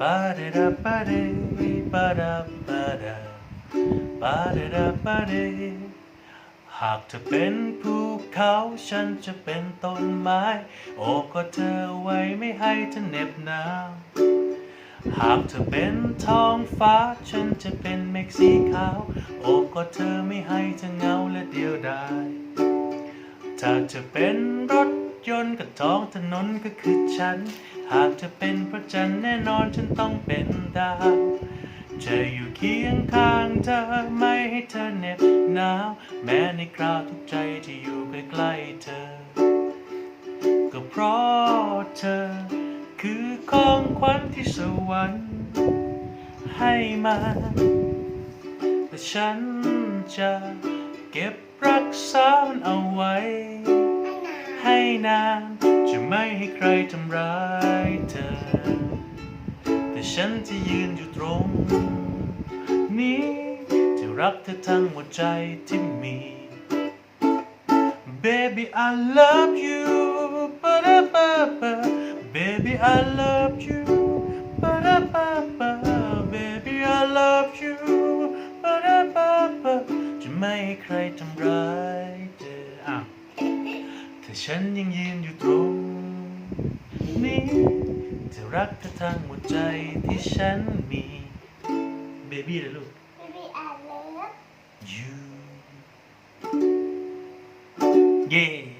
ba da da ba da ba da ba da ba da da ba da หากเธอเป็นภูเขาฉันจะเป็นต้นไม้ โอบกอดเธอไว้ไม่ให้เธอเหน็บหนาวหากเธอเป็นท้องฟ้าฉันจะเป็นเมฆสีขาว โอบกอดเธอไม่ให้เธอเหงาและเดียวดายถ้าเธอเป็นรถ ยนต์กับท้องถนนก็คือฉัน หากเธอเป็นพระจันทร์แน่นอนฉันต้องเป็นดาวจะอยู่เคียงข้างเธอไม่ให้เธอเหน็บหนาว แม้ในคราวทุกใจที่อยู่ใกล้ๆเธอ ก็เพราะเธอ คือของขวัญที่สวรรค์ให้มาและฉันจะเก็บรักษามันเอาไว้ นาน จะไม่ให้ใครทำร้ายเธอ แต่ฉันจะยืนอยู่ตรง นี้จะรักเธอทั้งหัวใจที่มี Baby I love you ba-da-ba-ba Baby I love you ba-da-ba-ba Baby I love you ba-da-ba-ba จะไม่ให้ใครทำร้ายเธอ อ้าวถ้าฉันยังยืนอยู่ตรงนี้จะรักเธอทั้งหัวใจที่ฉันมี Baby เลยลูก Baby I love you เย้